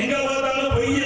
எங்க பார்த்தாலும் பொய்ய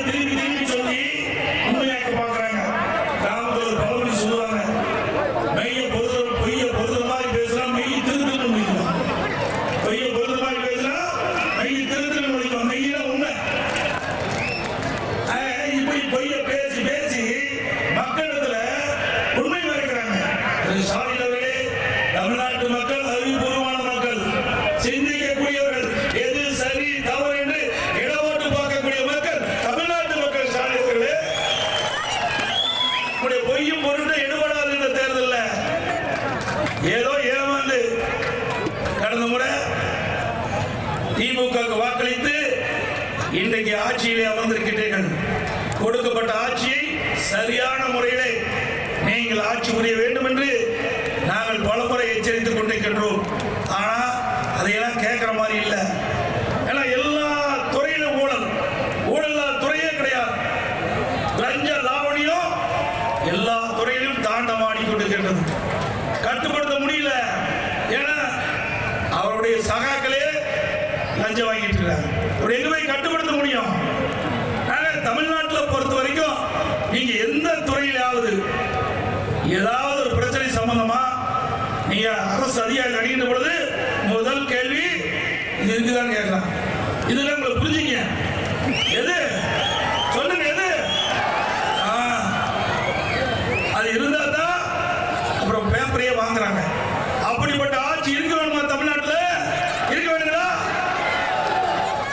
முறை திமுக வாக்களித்து இன்றைக்கு ஆட்சியிலே அமர்ந்திருக்கிறீர்கள் கொடுக்கப்பட்ட ஆட்சியை சரியான முறையிலே நீங்கள் ஆட்சி புரிய வேண்டும் என்று நாங்கள் பலமுறை எச்சரித்துக் கொண்டிருக்கின்றோம். அப்படி கட்டுப்படுத்த முடியும். தமிழ்நாட்டில் பொறுத்த வரைக்கும் நீங்க எந்த துறையிலாவது ஏதாவது ஒரு பிரச்சனை சம்பந்தமா நீங்க அரசு அதிகாரி அணுகின்ற பொழுது முதல் கேள்வி இது இருக்குதான் கேட்கலாம். இதுல உங்களை புரிஞ்சுங்க. எது? சொல்லுங்க எது? ஆ, அது இருந்தா தான் அப்புறம் பேப்பரையே வாங்குறாங்க அப்படிப்பட்ட ஆட்சி இருக்க வேணுமா தமிழ்நாட்டில் இருக்க வேணுங்களா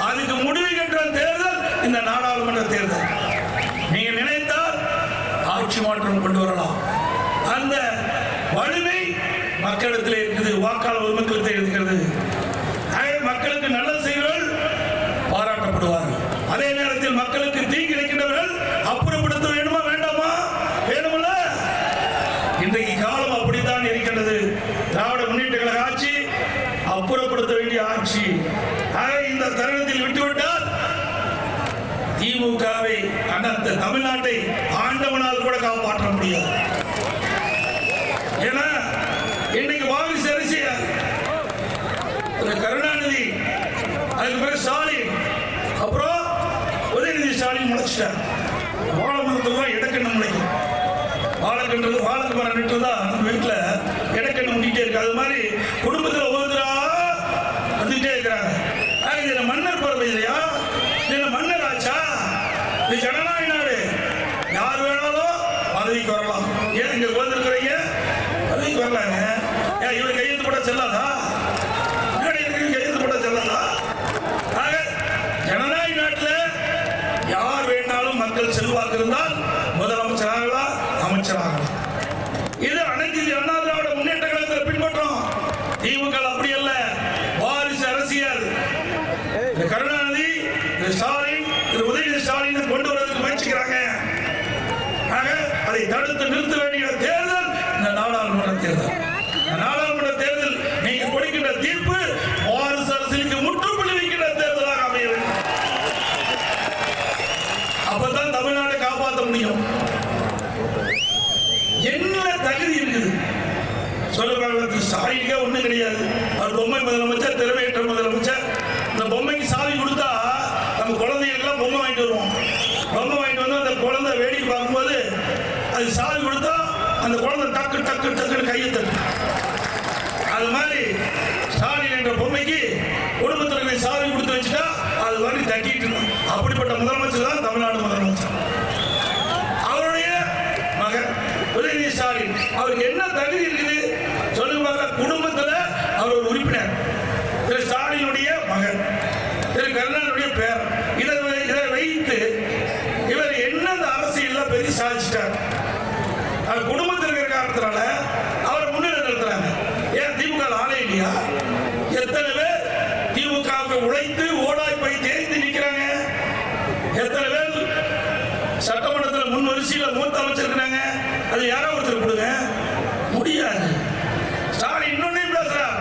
அதுக்கு முடிவு கட்டுற தேர்தல் இந்த நாடாளுமன்ற தேர்தல் நீங்க நினைத்தால் ஆட்சி மாற்றம் கொண்டு வரலாம். அந்த வலிமை மக்களிடத்தில் இருக்குது. வாக்காளர் மக்களிடத்தில் இருக்கிறது மக்களுக்கு நல்லது செய்கிறோம் பாராட்டப்படுவார்கள் அதே நேரத்தில் மக்களுக்கு தீங்கு இழைக்கின்றவர்கள் அப்புறப்படுத்த வேண்டுமா வேண்டாமா வேணுமில்ல இன்றைக்கு காலம் அப்படித்தான் இருக்கின்றது திராவிட முன்னேற்ற கழக ஆட்சி அப்புறப்படுத்த வேண்டிய ஆட்சி ஆக இந்த தருணத்தில் விட்டுவிட்டால் இந்தியாவை அந்த தமிழ்நாட்டை ஆண்டவனால் கூட காப்பாற்ற முடியாது. ஏன்னா இன்னைக்கு வாரிசு அரசியல் கருணாநிதி அதுக்கு பிறகு ஸ்டாலின். அப்புறம் உதயநிதி ஸ்டாலின் முளைச்சிட்டார். வாழைமரத்துலாம் இடக்கண்ணு முளைக்கும். வாழைக்கன்றது வாழைக்கு மரம் தான் நம்ம வீட்டில் இடக்கண்ணு முட்டிகிட்டே இருக்கு. அது மாதிரி குடும்பத்தில் ஒவ்வொரு இது ஜனநாயக நாடு. யார் வேணாலும் பதவிக்கு வரலாம். ஏன் இங்க உட்கார்ந்துருக்கிறீங்க? பதவிக்கு வரலாங்க ஏன் இவர் கையெழுத்து போட செல்லாதா? முன்னாடி இருக்கிறவங்க கையெழுத்து போட செல்லாதா? ஜனநாயக நாட்டில் யார் வேணாலும் மக்கள் செல்வாக்கு இருந்தால் முதலமைச்சராகலாம் அமைச்சராகலாம். இது அனைத்து இந்திய அண்ணா திராவிட முன்னேற்ற கழகத்தில் பின்பற்றோம். திமுக அப்படி அல்ல. வாரிசு அரசியல். திரு கருணாநிதி திரு ஸ்டாலின் திரு உதயநிதி ஸ்டாலின் கொண்டு வரதுக்கு முயற்சிக்கிறாங்க ஆக அதை தடுத்து நிறுத்த வேண்டிய தேர்தல் இந்த நாடாளுமன்ற தேர்தல். நாடாளுமன்ற தேர்தல் நீங்க கொடுக்கின்ற தீர்ப்பு வாரிசு அரசியலுக்கு முற்றுப்புள்ளி வைக்கின்ற தேர்தலாக அமைய வேண்டும். அப்பதான் தமிழ்நாட்டை காப்பாற்ற முடியும். என்ன தகுதி இருக்குது? சொல்லுவாங்க ஸ்டாலினுக்கே ஒண்ணும் கிடையாது. அவர் பொம்மை முதலமைச்சர் திறமை முதலமைச்சர் இந்த பொம்மைக்கு சாவி கொடுத்தா நம்ம குழந்தைகளுக்கெல்லாம் பொம்மை வாங்கிட்டு வருவோம் பொம்மை வாங்கிட்டு வந்து அந்த குழந்தை வேடிக்கை பார்க்கும்போது அது சாவி கொடுத்தா அந்த குழந்தை டக்கு டக்கு டக்குன்னு கையை தட்டும் அது மாதிரி ஸ்டாலின் என்ற பொம்மைக்கு குடும்பத்தில் இருக்கிற சாவி கொடுத்து வச்சுட்டா அது மாதிரி தட்டிட்டு இருக்கும் அப்படிப்பட்ட முதலமைச்சர் தான் தமிழ்நாடு முதலமைச்சர் அவருடைய மகன் உதயநிதி ஸ்டாலின் அவருக்கு என்ன தகுதி இருக்குது? சொல்லுங்க பார்க்கலாம் குடும்பத்தில் அவர் ஒரு உறுப்பினர். திரு ஸ்டாலினுடைய மகன். திரு கருணாநிதியுடைய பேர் இதை வை- இதை வைத்து இவர் என்ன அந்த அரசியலில் பெரிய சாதிச்சிட்டார்? அவர் குடும்பத்தில் இருக்கிற காரணத்தினால அவர் முன்னிலை நிறுத்துறாங்க. ஏன் திமுக ல ஆளே இல்லையா? எத்தனை பேர் திமுகவுக்கு உழைத்து ஓடாய் போய் தேய்ந்து நிற்கிறாங்க எத்தனை பேர் சட்டமன்றத்தில் முன் வரிசையில் மூத்த அமைச்சிருக்கிறாங்க அது யாரோ ஒருத்தர் கொடுங்க. முடியாது. ஸ்டாலின் இன்னொன்னையும் பேசுறார்.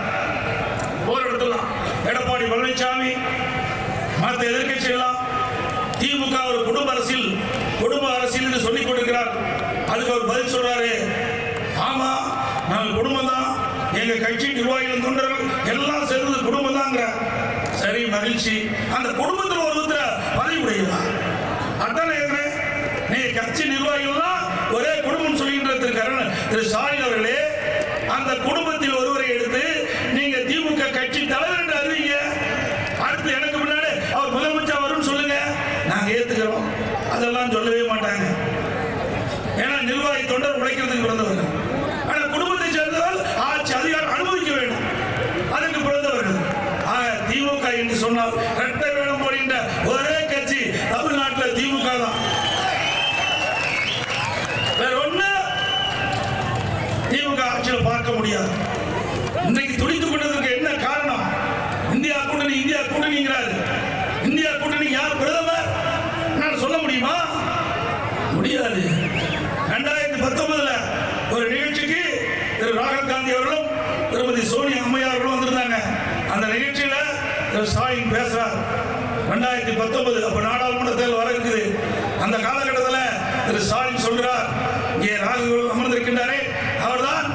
ஒரு இடத்துல எடப்பாடி பழனிசாமி மற்ற எதிர்க்கட்சியெல்லாம் திமுக ஒரு குடும்ப அரசியல் குடும்ப அரசியல் என்று சொல்லிக் கொண்டிருக்கிறார். அதுக்கு அவர் பதில் சொல்றாரு. ஆமா நாங்கள் குடும்பம் தான். எங்க கட்சி நிர்வாகிகள் தொண்டர்கள் எல்லாம் சேர்ந்தது குடும்பம் தாங்கிற சரி மகிழ்ச்சி. அந்த குடும்பத்தில் ஒருத்தர் திரு ஸ்டாலின் அவர்களே அந்த குடும்பத்தில் ஒருவரை எடுத்து நீங்க திமுக கட்சி தலைவர் என்று அறிவிங்க. அடுத்து எனக்கு முன்னாடி அவர் முதலமைச்சர் வரும்னு சொல்லுங்க. நாங்கள் ஏத்துக்கிறோம். அதெல்லாம் சொல்லவே மாட்டாங்க. ஏன்னா நிர்வாகி தொண்டர் உழைக்கிறதுக்கு பிறந்தவர்கள். ஆனா குடும்பத்தை சேர்ந்தவர் ஆட்சி அதிகாரம் அனுபவிக்க வேண்டும். அதற்கு பிறந்தவர்கள். திமுக என்று சொன்னால் இரட்டை கூட்டணிங்கிறாரு. இந்தியா கூட்டணி யார் பிரதமர்? நான் சொல்ல முடியுமா? முடியாது. ரெண்டாயிரத்தி பத்தொன்பதுல ஒரு நிகழ்ச்சிக்கு திரு ராகுல் காந்தி அவர்களும் திருமதி சோனியா அம்மையார் அவர்களும் வந்திருந்தாங்க. அந்த நிகழ்ச்சியில திரு ஸ்டாலின் பேசுறார். ரெண்டாயிரத்தி பத்தொன்பது அப்ப நாடாளுமன்ற தேர்தல் வர இருக்குது. அந்த காலகட்டத்தில் திரு ஸ்டாலின் சொல்றார் இங்கே ராகுல் அமர்ந்திருக்கின்றாரே. அவர்தான்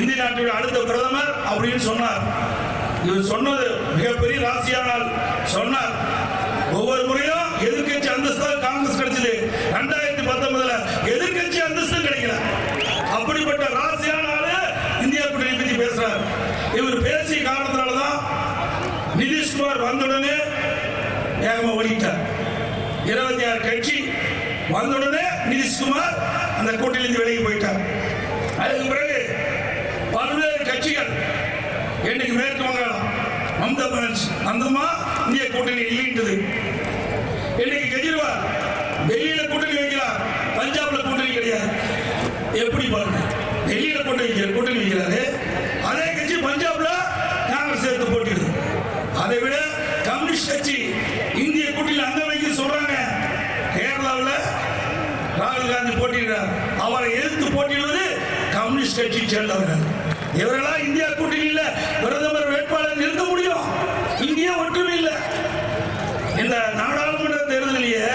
இந்திய நாட்டினுடைய அடுத்த பிரதமர் அப்படின்னு சொன்னார். இவர் சொன்னது மிகப்பெரிய ராசியானால் சொன்னார் ஒவ்வொரு முறையும் எதிர்க்கட்சி அந்தஸ்து காங்கிரஸ் கிடைச்சது. ரெண்டாயிரத்தி பத்தொன்பதுல எதிர்க்கட்சி அந்தஸ்து கிடைக்கல. அப்படிப்பட்ட ராசியான ஆளு இந்தியா கூட்டணி பத்தி பேசுறார். இவர் பேசிய காரணத்தினாலதான் நிதிஷ்குமார் வந்தவுடனே வேகமா ஓடிட்டார். இருபத்தி ஆறு கட்சி வந்தவுடனே நிதிஷ்குமார் அந்த கூட்டணியிலிருந்து வெளியே போயிட்டார். அதுக்கு பிறகு இன்னைக்கு மேற்கு வங்காளம் மம்தா பானர்ஜி அந்தமா இந்திய கூட்டணி இல்லைன்றது இன்னைக்கு கெஜ்ரிவால் டெல்லியில கூட்டணி வைக்கிறார். பஞ்சாப்ல கூட்டணி கிடையாது. எப்படி பாருங்க. டெல்லியில கூட்டணி வைக்கிற கூட்டணி வைக்கிறாரு. அதே கட்சி பஞ்சாப்ல காங்கிரஸ் சேர்த்து போட்டிடுது அதை விட கம்யூனிஸ்ட் கட்சி இந்திய கூட்டணியில் அங்கம் வைக்க சொல்றாங்க. கேரளாவில் ராகுல் காந்தி போட்டியிடுறார். அவரை எதிர்த்து போட்டியிடுவது கம்யூனிஸ்ட் கட்சியை சேர்ந்தவர்கள். இவர்களா இந்தியா கூட்டணியில் பிரதமர் வேட்பாளர் நிறுத்த முடியும்? இந்தியா ஒற்றுமை இல்லை. இந்த நாடாளுமன்ற தேர்தலிலேயே